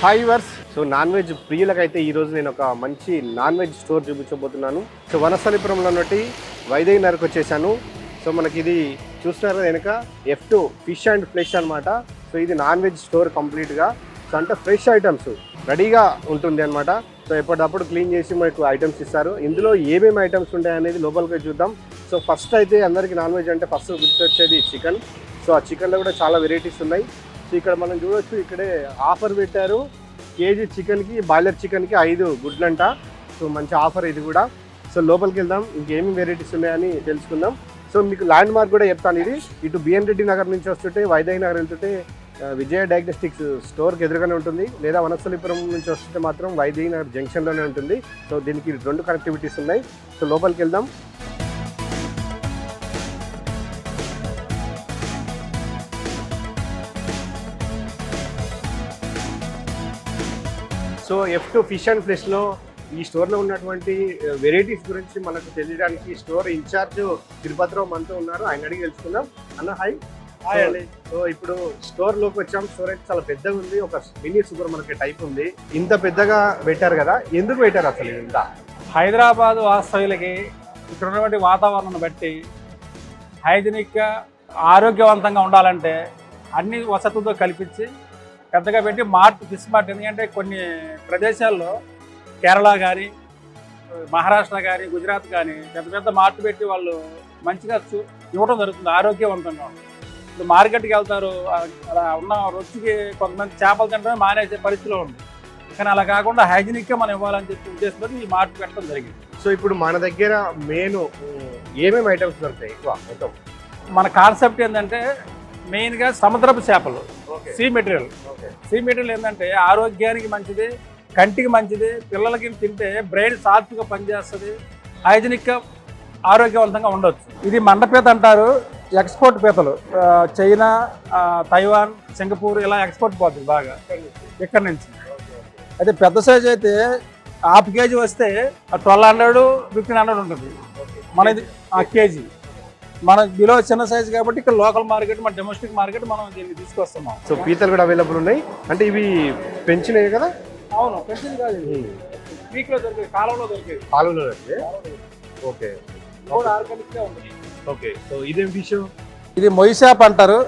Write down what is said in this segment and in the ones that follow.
Hi viewers so non veg ప్రియులకైతే ఈ రోజు నేను ఒక మంచి నాన్ వెజ్ స్టోర్ చూపించబోతున్నాను. సో వనస్థలిపురంలో ఉన్నటి వైదేహి నరకు వచ్చేసాను. సో మనకి ఇది చూస్తున్నారు వెనుక? F two fish and flesh అనమాట సో ఇది నాన్ వెజ్ స్టోర్ కంప్లీట్గా సో అంటే ఫ్రెష్ ఐటమ్స్ రెడీగా ఉంటుంది అనమాట సో ఎప్పటికప్పుడు క్లీన్ చేసి మనకు ఐటమ్స్ ఇస్తారు. ఇందులో ఏమేమి ఐటమ్స్ ఉంటాయి అనేది లోపలికి చూద్దాం. సో ఫస్ట్ అయితే అందరికీ నాన్ వెజ్ అంటే ఫస్ట్ గుర్తొచ్చేది చికెన్ సో ఆ చికెన్లో కూడా చాలా వెరైటీస్ ఉన్నాయి. సో ఇక్కడ మనం చూడొచ్చు ఇక్కడే ఆఫర్ పెట్టారు. కేజీ చికెన్కి బాయిలర్ చికెన్కి ఐదు గుడ్లంట. సో మంచి ఆఫర్ ఇది కూడా. సో లోపలికి వెళ్దాం. ఇంకేమి వెరైటీస్ ఉన్నాయని తెలుసుకుందాం. సో మీకు ల్యాండ్ మార్క్ కూడా చెప్తాను ఇది. ఇటు బిఎన్ రెడ్డి నగర్ నుంచి వస్తుంటే వైజాగ్ నగర్ వెళ్తుంటే విజయ డయాగ్నోస్టిక్స్ స్టోర్కి ఎదురుగానే ఉంటుంది. లేదా వనస్థలిపురం నుంచి వస్తుంటే మాత్రం వైజాగ్ నగర్ జంక్షన్లోనే ఉంటుంది. సో దీనికి రెండు కనెక్టివిటీస్ ఉన్నాయి. సో లోపలికి వెళ్దాం. So F two fish and ఫ్లెష్లో ఈ స్టోర్లో ఉన్నటువంటి వెరైటీస్ గురించి మనకు తెలియడానికి స్టోర్ ఇన్ఛార్జ్ తిరుపతిరావు మనతో ఉన్నారు. ఆయన అడిగి తెలుసుకుందాం. అన్న హాయ్ హాయ్ అండి సో ఇప్పుడు స్టోర్లోకి వచ్చాం. స్టోర్ అయితే చాలా పెద్దగా ఉంది. ఒక మినీ సూపర్ మార్కెట్ టైప్ ఉంది. ఇంత పెద్దగా పెట్టారు కదా ఎందుకు పెట్టారు అసలు ఇంత? హైదరాబాద్ వాస్తవ్యులకి ఇక్కడ ఉన్నటువంటి వాతావరణాన్ని బట్టి హైజీనిక్గా ఆరోగ్యవంతంగా ఉండాలంటే అన్ని వసతులతో కల్పించి పెద్దగా పెట్టి మార్ట్ ఫిష్ మార్ట్ ఎందుకంటే కొన్ని ప్రదేశాల్లో కేరళ కానీ మహారాష్ట్ర కానీ గుజరాత్ కానీ పెద్ద పెద్ద మార్ట్ పెట్టి వాళ్ళు మంచిగా చూ ఇవ్వడం జరుగుతుంది. ఆరోగ్యవంతంగా. ఇప్పుడు మార్కెట్కి వెళ్తారు అలా ఉన్న రుచికి కొంతమంది చేపలు తినడం మానేసే పరిస్థితిలో ఉంది. కానీ అలా కాకుండా హైజీనిక్గా మనం ఇవ్వాలని చెప్పి ఉద్దేశంతో ఈ మార్ట్ పెట్టడం జరిగింది. సో ఇప్పుడు మన దగ్గర మెయిన్ ఏమేమి ఐటమ్స్ దొరుకుతాయి? ఎక్కువ మొత్తం. మన కాన్సెప్ట్ ఏంటంటే మెయిన్గా సముద్రపు చేపలు. See material. సీ మీటర్లు ఏంటంటే ఆరోగ్యానికి మంచిది కంటికి మంచిది పిల్లలకి తింటే బ్రెయిన్ షార్ప్గా పనిచేస్తుంది హైజీనిక్గా ఆరోగ్యవంతంగా ఉండొచ్చు. ఇది మండపీత అంటారు ఎక్స్పోర్ట్ పీతలు. చైనా తైవాన్ సింగపూర్ ఇలా ఎక్స్పోర్ట్ పోతుంది బాగా. ఇక్కడ నుంచి. అయితే పెద్ద సైజ్ అయితే హాఫ్ కేజీ వస్తే ట్వెల్వ్ హండ్రెడ్ ఫిఫ్టీన్ హండ్రెడ్ ఉంటుంది. మనది ఆ కేజీ. మన బిలో చిన్న సైజ్ కాబట్టి ఇక్కడ లోకల్ మార్కెట్ మన డొమెస్టిక్ మార్కెట్ మనం దీన్ని తీసుకొస్తున్నాం. సో పీతలు కూడా అవైలబుల్ ఉన్నాయి. అంటే ఇవి పెంచినవి కదా? అవును పెంచింది కాదు ఇది వీక్లో దొరికేది కాలంలో దొరికేది కాలువలో ఓకే. ఇది కూడా ఆర్గానిక్గా ఉంటుంది ఓకే. సో ఇదేం ఫిష్ ఇది మొయిషాప్ అంటారు.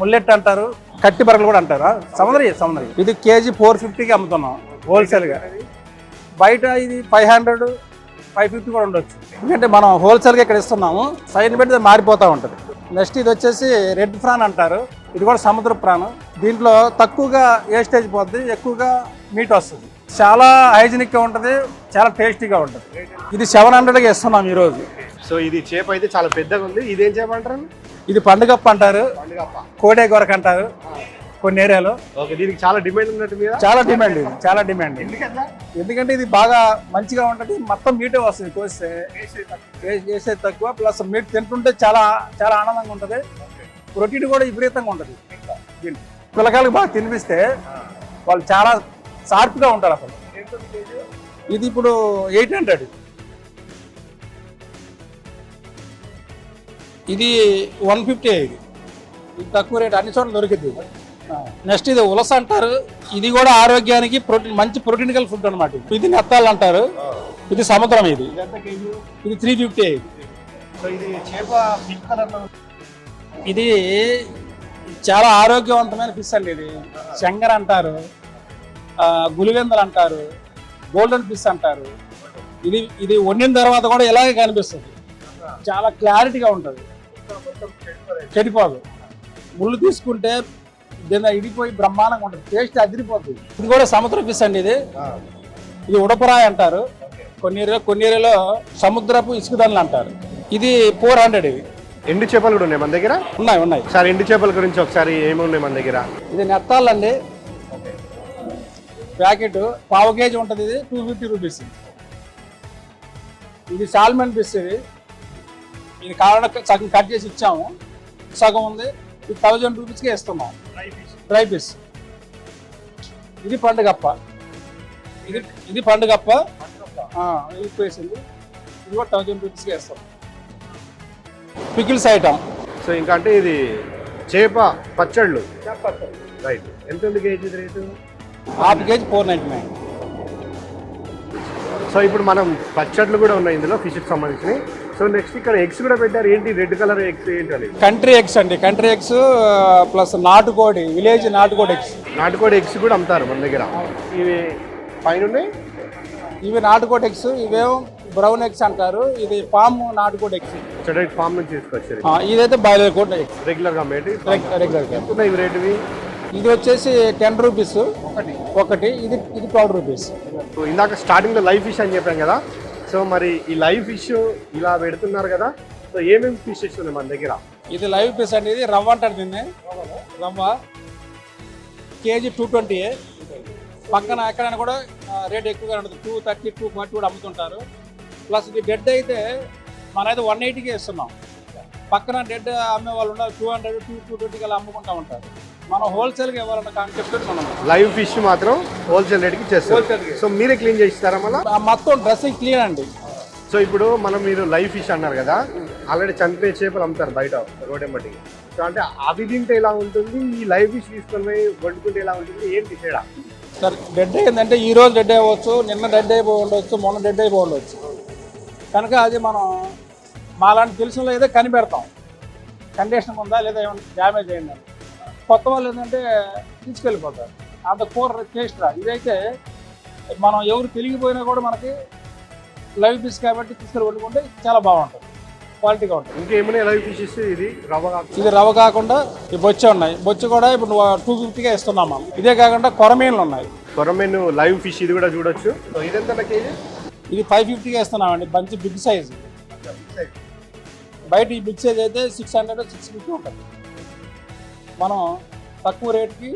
ముల్లెట్ అంటారు. కట్టి బరలు కూడా అంటారు? సముద్రి సముద్రి ఇది కేజీ ఫోర్ ఫిఫ్టీకి అమ్ముతున్నాం. హోల్సేల్గా? బయట ఇది ఫైవ్ హండ్రెడ్ ఫైవ్ ఫిఫ్టీ కూడా ఉండొచ్చు. ఎందుకంటే మనం హోల్సేల్గా ఇక్కడ ఇస్తున్నాము సైడ్ పెడితే మారిపోతూ ఉంటుంది. నెక్స్ట్ ఇది వచ్చేసి రెడ్ ఫ్రాన్ అంటారు. ఇది కూడా సముద్ర ప్రాణం దీంట్లో తక్కువగా వేస్టేజ్ పోద్ది? ఎక్కువగా మీట్ వస్తుంది. చాలా హైజీనిక్గా ఉంటుంది చాలా టేస్టీగా ఉంటుంది. ఇది సెవెన్ హండ్రెడ్గా ఇస్తున్నాం ఈరోజు. సో ఇది చేప అయితే చాలా పెద్దగా ఉంది ఇదేం చేప అంటారు? ఇది పండుగప్ప అంటారు. కోడే గొరక అంటారు కొన్ని ఏరియాలో. ఓకే దీనికి చాలా డిమాండ్ ఉన్నట్టు మీద? చాలా డిమాండ్ ఇది చాలా డిమాండ్ ఎందుకంటే ఇది బాగా మంచిగా ఉంటుంది మొత్తం మీటే వస్తుంది కోస్తే. వేసేది తక్కువ. ప్లస్ మీట్ తింటుంటే చాలా చాలా ఆనందంగా ఉంటుంది. ప్రోటీన్ కూడా విపరీతంగా ఉంటుంది. పిల్లకాయలకు బాగా తినిపిస్తే వాళ్ళు చాలా షార్ప్గా ఉంటారు అసలు. ఇది ఇప్పుడు ఎయిట్ హండ్రెడ్. ఇది వన్ ఫిఫ్టీ ఇది ఇది తక్కువ రేట్ అన్ని చోట్ల దొరికింది నెక్స్ట్ ఇది ఉలస అంటారు. ఇది కూడా ఆరోగ్యానికి ప్రోటీన్ మంచి ప్రోటీన్ గల ఫుడ్ అనమాట ఇది. నెత్తాలు అంటారు. ఇది సముద్రం ఇది. ఇది త్రీ ఫిఫ్టీ ఇది చాలా ఆరోగ్యవంతమైన ఫిష్ అండి ఇది. శంగర్ అంటారు. గులివెందలు అంటారు. గోల్డెన్ ఫిష్ అంటారు. ఇది ఇది వండిన తర్వాత కూడా ఇలాగే కనిపిస్తుంది. చాలా క్లారిటీగా ఉంటుంది. చెడిపోదు. ముళ్ళు తీసుకుంటే దీని ఇడిపోయి బ్రహ్మాండంగా ఉంటుంది. టేస్ట్ అదిరిపోతుంది ఇది కూడా సముద్ర ఫిష్ అండి ఇది. ఇది ఉడపరాయి అంటారు. కొన్ని కొన్ని ఏరియాలో సముద్రపు ఇసుకదన్లు అంటారు. ఇది ఫోర్ హండ్రెడ్ ఇవి. ఎండు చేపలు కూడా ఉన్నాయి మన దగ్గర? ఉన్నాయి ఉన్నాయి. ఒకసారి ఎండు చేపల గురించి ఒకసారి ఏమి ఉన్నాయి మన దగ్గర? ఇది నెత్తాలండి ప్యాకెట్ పావు కేజీ ఉంటుంది ఇది టూ ఫిఫ్టీ రూపీస్. ఇది సాల్మన్ ఫిష్ ఇది. ఇది కావాలంటే సగం కట్ చేసి ఇచ్చాము. సగం ఉంది. ఇది థౌజండ్ రూపీస్కి ఇస్తున్నాం డ్రై ఫిష్ ఇది పండుగప్ప. ఇది ఇది పండుగప్ప. ఆ, ఇది వేసింది ఇది కూడా థౌజండ్ రూపీస్కి ఇస్తాం పికిల్స్ ఐటమ్. సో ఇంకా అంటే ఇది చేప పచ్చళ్ళు. రైట్ ఎంత ఉంది KG rate? Half KG four ninety nine. So ఇప్పుడు మనం పచ్చట్లు కూడా ఉన్నాయి ఇందులో ఫిష్కి సంబంధించినవి. సో నెక్స్ట్ ఇక్కడ ఎగ్స్ కూడా పెట్టారు. ఏంటి? రెడ్ కలర్ ఎగ్స్ ఏంటి కంట్రీ ఎగ్స్ అండి. కంట్రీ ఎగ్స్ ప్లస్ నాటుకోడి విలేజ్ నాటుకోడి ఎగ్స్ నాటుకోడి ఎగ్స్ కూడా అమ్ముతారు మన దగ్గర. ఇవి పైన ఇవి నాటుకోడి ఎగ్స్ ఇవేమో బ్రౌన్ ఎగ్స్ అంటారు. ఇది పామ్ నాటుకోడి ఎగ్స్ చెడైట్ ఫామ్ నుంచి తీసుకొచ్చారు. ఇదైతే బాయిలర్ కోడ్ రెగ్యులర్గా మేటి రెగ్యులర్ ఎంత ఉన్నాయి ఇవి రేటువి? ఇది వచ్చేసి టెన్ రూపీస్ ఒకటి. ఒకటి. ఇది ఇది ట్వెల్వ్ రూపీస్ ఇందాక స్టార్టింగ్లో లైవ్ ఫిష్ అని చెప్పాం కదా. సో మరి ఈ లైవ్ ఫిష్ ఇలా పెడుతున్నారు కదా సో ఏమేమి ఫిషెస్ ఉన్నాయి మన దగ్గర? ఇది లైవ్ ఫిష్ అనేది రవ్వ అంటారు దీన్ని. రవ్వ కేజీ టూ ట్వంటీ పక్కన ఎక్కడైనా కూడా రేట్ ఎక్కువగా ఉంటుంది. టూ థర్టీ టూ ఫార్టీ కూడా అమ్ముతుంటారు. ప్లస్ ఇది డెడ్ అయితే మనైతే వన్ ఎయిటీకి ఇస్తున్నాం. పక్కన డెడ్ అమ్మే వాళ్ళు ఉన్నారు టూ హండ్రెడ్ టూ టూ ట్వంటీకి అలా అమ్ముకుంటా ఉంటారు. మనం హోల్సేల్గా ఇవ్వాలన్న కాన్సెప్ట్ మనం లైవ్ ఫిష్ మాత్రం హోల్సేల్ రేట్కి చేస్తారు. సో మీరే క్లీన్ చేస్తారా మళ్ళీ? ఆ మొత్తం డ్రెస్సింగ్ క్లీన్ అండి. సో ఇప్పుడు మనం మీరు లైవ్ ఫిష్ అన్నారు కదా ఆల్రెడీ చనిపోయే చేపలు అమ్ముతారు బయట రోడ్ ఎంబటి సో అంటే అవి తింటే ఎలా ఉంటుంది? ఈ లైవ్ ఫిష్ తీసుకొని పోయి వండుకుంటే ఎలా ఉంటుంది? ఏంటి తేడా? సార్ డెడ్ ఏంటంటే ఈ రోజు డెడ్ అవ్వచ్చు నిన్న డెడ్ అయిపోయి ఉండొచ్చు మొన్న డెడ్ అయిపోయి ఉండొచ్చు. కనుక అది మనం మాలాంటి తెలిసిన అయితే కనిపెడతాం. కండిషన్ ఉందా లేదా ఏమైనా డ్యామేజ్ అయిందని కొత్త వాళ్ళు ఏంటంటే తీసుకెళ్ళిపోతారు. అంత కూర టేస్ట్ రా. ఇదైతే మనం ఎవరు తెలియకపోయినా కూడా మనకి లైవ్ పీస్ కాబట్టి తీసుకెళ్ళి వండుకుంటే చాలా బాగుంటుంది. క్వాలిటీగా ఉంటుంది. ఇంకేమైనా లైవ్ ఫిషెస్ ఇది రవ్వ ఇది రవ్వ కాకుండా ఈ బొచ్చే ఉన్నాయి. బొచ్చు కూడా ఇప్పుడు టూ ఫిఫ్టీగా ఇస్తున్నాం మనం. ఇదే కాకుండా కొరమీన్లు ఉన్నాయి. కొరమేను లైవ్ ఫిష్ ఇది కూడా చూడొచ్చు. సో ఇదెంత కేజీ ఇది? ఫైవ్ ఫిఫ్టీగా ఇస్తున్నామండి. మంచి బిగ్ సైజ్ బయట ఈ బిగ్ సైజ్ అయితే సిక్స్ హండ్రెడ్ సిక్స్ ఫిఫ్టీ ఉంటుంది. మనం తక్కువ రేట్కి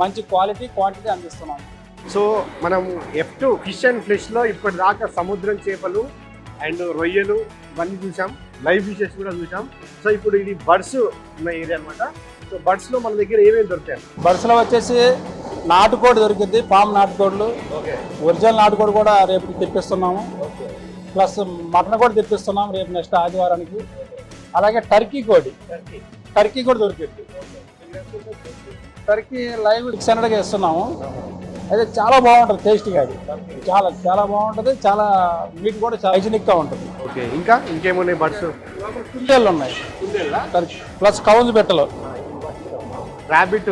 మంచి క్వాలిటీ క్వాంటిటీ అందిస్తున్నాం. సో మనం ఎఫ్ టూ ఫిష్ అండ్ ఫ్లెష్లో ఇప్పటిదాకా సముద్రం చేపలు అండ్ రొయ్యలు ఇవన్నీ చూసాం. లైవ్ ఫిషెస్ కూడా చూసాం. సో ఇప్పుడు ఇది బర్డ్స్ ఉన్న ఏరియా అనమాట సో బర్డ్స్లో మన దగ్గర ఏమేమి దొరుకుతాయి? బర్సులో వచ్చేసి నాటుకోడి దొరికింది పాము నాటుకోడులు. ఒరిజినల్ నాటుకోడి కూడా రేపు తెప్పిస్తున్నాము. ప్లస్ మటన్ కూడా తెప్పిస్తున్నాం రేపు నెక్స్ట్ ఆదివారానికి. అలాగే టర్కీ కోడి. టర్కీ. కూడా దొరికింది. టర్కీ లైవ్ సిక్స్ హండ్రెడ్గా ఇస్తున్నాము అయితే చాలా బాగుంటుంది టేస్టీగా అది. చాలా చాలా బాగుంటుంది చాలా మీట్ కూడా చాలా హైజీనిక్గా ఉంటుంది. ఓకే ఇంకా? ఇంకేమున్నాయి బర్డ్స్? కుందేళ్ళు ఉన్నాయి. టర్కీ ప్లస్ కౌజు బెట్టలు. ర్యాబిట్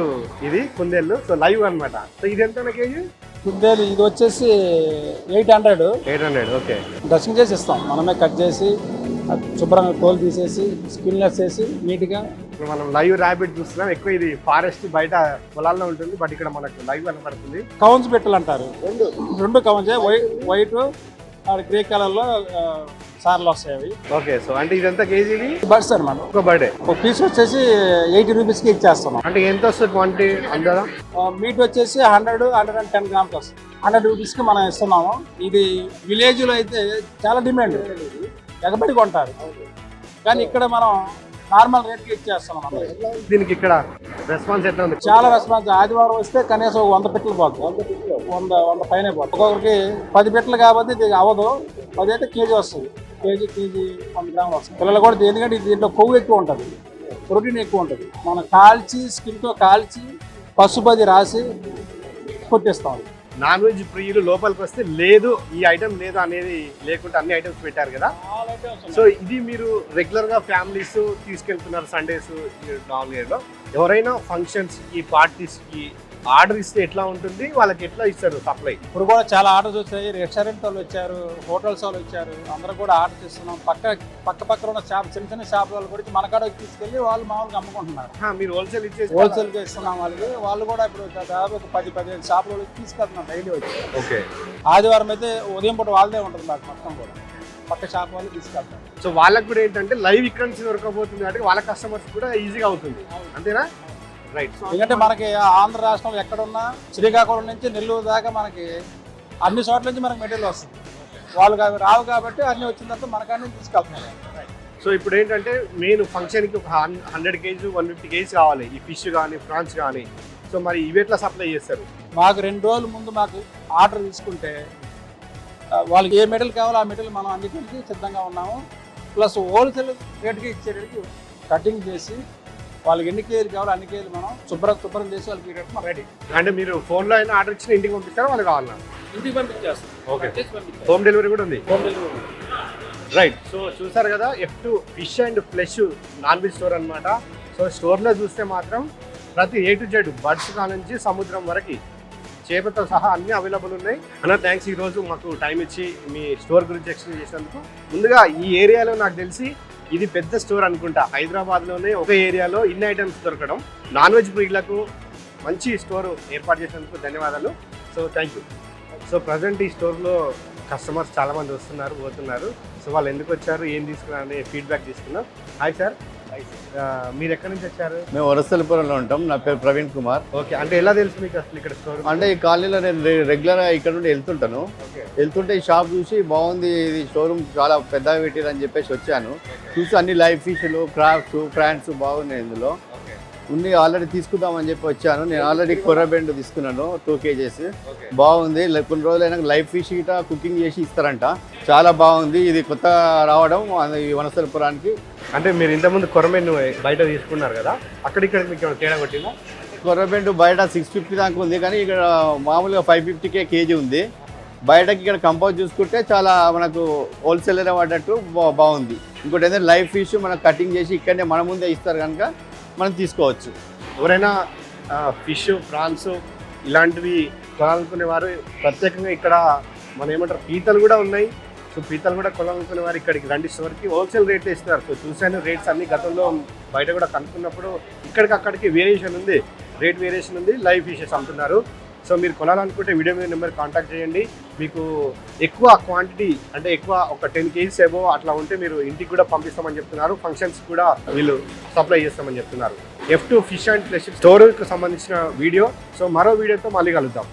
ఇది కుందేళ్ళు. సో లైవ్ అన్నమాట. సో ఇది ఎంత కేజీ? కుందేలు ఇది వచ్చేసి eight hundred. Eight hundred okay. Dressing చేసి ఇస్తాం. మనమే కట్ చేసి శుభ్రంగా తోలు తీసేసి స్కిన్లెస్ చేసి నీట్గా ఇప్పుడు మనం లైవ్ ర్యాబిట్ చూస్తున్నాం. ఎక్కువ ఇది ఫారెస్ట్ బయట పొలాల్లో ఉంటుంది బట్ ఇక్కడ మనకు లైవ్ కనపడుతుంది కౌన్స్ పెట్టలు అంటారు రెండు కౌన్స్ వైట్ గ్రే కలర్లో సార్లు వస్తాయి అవి. ఓకే సో అంటే ఇదంతా కేజీది బర్డ్స్ అనమాట ఒక బర్డే ఒక పీస్ వచ్చేసి ఎయిటీ రూపీస్కి ఇచ్చేస్తున్నాం. అంటే ఎంత వస్తుంది క్వాంటిటీ అందదా? మీట్ వచ్చేసి hundred hundred and ten grams వస్తుంది. హండ్రెడ్ రూపీస్కి మనం ఇస్తున్నాము. ఇది విలేజ్లో అయితే చాలా డిమాండ్ ఎగబడి కొంటారు. కానీ ఇక్కడ మనం నార్మల్ రేట్కి ఇచ్చేస్తున్నాం అన్నమాట. దీనికి ఇక్కడ రెస్పాన్స్ ఎట్లా ఉంది? చాలా రెస్పాన్స్. ఆదివారం వస్తే కనీసం వంద పెట్టలు పోతుంది వంద వంద పైన పోతుంది ఒక్కొక్కరికి పది పెట్టలు కాబట్టి ఇది అవ్వదు. పది అయితే కేజీ వస్తుంది. కేజీ కేజీ వంద గ్రాములు వస్తుంది. పిల్లలు కూడా ఎందుకంటే దీంట్లో కొవ్వు ఎక్కువ ఉంటుంది. ప్రోటీన్ ఎక్కువ ఉంటుంది. మనం కాల్చి స్కిన్తో కాల్చి పసుపది రాసి కొట్టిస్తాం. నాన్ వెజ్ ప్రియులు లోపలికి వస్తే లేదు ఈ ఐటమ్ లేదు అనేది లేకుండా అన్ని ఐటమ్స్ పెట్టారు కదా. సో ఇది మీరు రెగ్యులర్గా ఫ్యామిలీస్ తీసుకెళ్తున్నారు సండేస్ నాలుగేళ్ళలో ఎవరైనా ఫంక్షన్స్కి పార్టీస్కి ఆర్డర్ ఇస్తే ఎట్లా ఉంటుంది వాళ్ళకి ఎట్లా ఇస్తారు సప్లై ఇప్పుడు కూడా చాలా ఆర్డర్స్ వచ్చాయి. రెస్టారెంట్ వాళ్ళు వచ్చారు హోటల్స్ వాళ్ళు వచ్చారు. అందరూ కూడా ఆర్డర్ చేస్తున్నాం. పక్క పక్క పక్కన ఉన్న షాప్ చిన్న చిన్న షాప్ వాళ్ళు కూడా మన కాడ తీసుకెళ్ళి వాళ్ళు మామూలుగా అమ్ముకుంటున్నారు. మీరు హోల్సేల్ ఇచ్చేసి హోల్సేల్గా ఇస్తున్నాం వాళ్ళకి. వాళ్ళు కూడా ఇప్పుడు దాదాపు ఒక పది పదిహేను షాపుల వాళ్ళకి తీసుకెళ్తున్నాం డైలీ వచ్చి. ఓకే ఆదివారం అయితే ఉదయం పూట వాళ్ళదే ఉంటుంది మాకు మొత్తం కూడా. పక్క షాప్ వాళ్ళు తీసుకెళ్తాం సో వాళ్ళకి కూడా ఏంటంటే లైవ్ ఇక్కడ నుంచి దొరకబోతుంది కాబట్టి వాళ్ళ కస్టమర్స్ కూడా ఈజీగా అవుతుంది. అంతేనా? రైట్ ఎందుకంటే మనకి ఆంధ్ర రాష్ట్రంలో ఎక్కడున్నా శ్రీకాకుళం నుంచి నెల్లూరు దాకా మనకి అన్ని చోట్ల నుంచి మనకి మెటీరియల్ వస్తుంది. వాళ్ళు రావు కాబట్టి అన్ని వచ్చిన తర్వాత మనకాన్ని తీసుకెళ్తున్నాం సో ఇప్పుడు ఏంటంటే మెయిన్ ఫంక్షన్కి ఒక hundred KG one fifty KG కావాలి. ఈ ఫిష్ కానీ ప్రాన్స్ కానీ సో మరి ఇవి ఎట్లా సప్లై చేస్తారు? మాకు రెండు రోజుల ముందు మాకు ఆర్డర్ తీసుకుంటే వాళ్ళకి ఏ మెటీరియల్ కావాలో ఆ మెటీరియల్ మనం అందించడానికి సిద్ధంగా ఉన్నాము. ప్లస్ హోల్సేల్ రేట్కి ఇచ్చేటికి కటింగ్ చేసి వాళ్ళకి ఎన్ని కేజీలు కావాలో అన్ని కేజీలు మనం శుభ్రం శుభ్రం చేసి వాళ్ళకి ఇవ్వడానికి మనం రెడీ. అంటే మీరు ఫోన్లో అయినా ఆర్డర్ ఇచ్చిన ఇంటికి పంపిస్తారా వాళ్ళు కావాలన్నా? ఇంటికి పంపించేస్తాం. ఓకే. హోమ్ డెలివరీ కూడా ఉంది? హోమ్ డెలివరీ రైట్ సో చూసారు కదా F two fish and flesh non veg store అనమాట సో స్టోర్లో చూస్తే మాత్రం ప్రతి ఏ టు జెడ్ బర్డ్స్ కా నుంచి సముద్రం వరకు చేపతో సహా అన్ని అవైలబుల్ ఉన్నాయి. అన్న థ్యాంక్స్ ఈరోజు మాకు టైం ఇచ్చి మీ స్టోర్ గురించి ఎక్స్ప్లెయిన్ చేసినందుకు. ముందుగా ఈ ఏరియాలో నాకు తెలిసి ఇది పెద్ద స్టోర్ అనుకుంటా. హైదరాబాద్లోనే ఒక ఏరియాలో ఇన్ని ఐటమ్స్ దొరకడం. నాన్ వెజ్ ప్రియులకు మంచి స్టోర్ ఏర్పాటు చేసినందుకు ధన్యవాదాలు. So thank you so present ఈ స్టోర్లో కస్టమర్స్ చాలామంది వస్తున్నారు పోతున్నారు. సో వాళ్ళు ఎందుకు వచ్చారు ఏం తీసుకున్నారు అనే ఫీడ్బ్యాక్ తీసుకున్నాం హాయ్ సార్ మీరు ఎక్కడి నుంచి వచ్చారు? మేము వరసలపురంలో ఉంటాం. నా పేరు ప్రవీణ్ కుమార్. ఓకే అంటే ఎలా తెలుసు మీకు అసలు ఇక్కడ స్టోర్ అంటే ఈ కాలనీలో నేను రె- రెగ్యులర్గా ఇక్కడ నుండి వెళ్తుంటాను. వెళ్తుంటే ఈ షాప్ చూసి బాగుంది ఇది షోరూమ్ చాలా పెద్దగా పెట్టిరు అని చెప్పేసి వచ్చాను. చూసి అన్ని లైవ్ ఫిష్లు క్రాఫ్ట్స్ ఫ్రాన్స్ బాగున్నాయి ఇందులో. ఉన్ని ఆల్రెడీ తీసుకుందామని చెప్పి వచ్చాను. నేను ఆల్రెడీ కొర్రబెండు తీసుకున్నాను టూ కేజెస్. బాగుంది. కొన్ని రోజులైనా లైవ్ ఫిష్ గిట కుకింగ్ చేసి ఇస్తారంట. చాలా బాగుంది. ఇది కొత్త రావడం ఈ వనస్థలపురానికి అంటే మీరు ఇంతకుముందు కొరమేను బయట తీసుకున్నారు కదా అక్కడ ఇక్కడ మీకు తేడా కొట్టిందా? కొర్రబెండు బయట సిక్స్ ఫిఫ్టీ దాకా ఉంది కానీ ఇక్కడ మామూలుగా ఫైవ్ ఫిఫ్టీకే కేజీ ఉంది. బయటకి ఇక్కడ కంపౌండ్ చూసుకుంటే చాలా మనకు హోల్సేలర్ పడ్డట్టు బా- బాగుంది. ఇంకోటి ఏంటంటే లైవ్ ఫిష్ మనకు కటింగ్ చేసి ఇక్కడనే మన ముందే ఇస్తారు కనుక మనం తీసుకోవచ్చు. ఎవరైనా ఫిష్ ప్రాన్స్ ఇలాంటివి కొనాలనుకునే వారు ప్రత్యేకంగా ఇక్కడ మన ఏమంటారు పీతలు కూడా ఉన్నాయి. సో పీతలు కూడా కొనాలనుకునే వారు ఇక్కడికి రండి. స్టోర్కి హోల్సేల్ రేట్లు ఇస్తారు. సో చూసాను రేట్స్ అన్ని గతంలో బయట కూడా కనుక్కున్నప్పుడు ఇక్కడికి అక్కడికి వేరియేషన్ ఉంది. రేట్ వేరియేషన్ ఉంది. లైవ్ ఫిషెస్ అమ్ముతున్నారు. సో మీరు కొనాలనుకుంటే వీడియో మీద నెంబర్ కాంటాక్ట్ చేయండి. మీకు ఎక్కువ క్వాంటిటీ అంటే ఎక్కువ ఒక టెన్ కేజీస్ ఏవో అట్లా ఉంటే మీరు ఇంటికి కూడా పంపిస్తామని చెప్తున్నారు. ఫంక్షన్స్ కూడా వీళ్ళు సప్లై చేస్తామని చెప్తున్నారు. F two fish and flesh స్టోర్కి సంబంధించిన వీడియో. సో మరో వీడియోతో మళ్ళీ కలుద్దాం.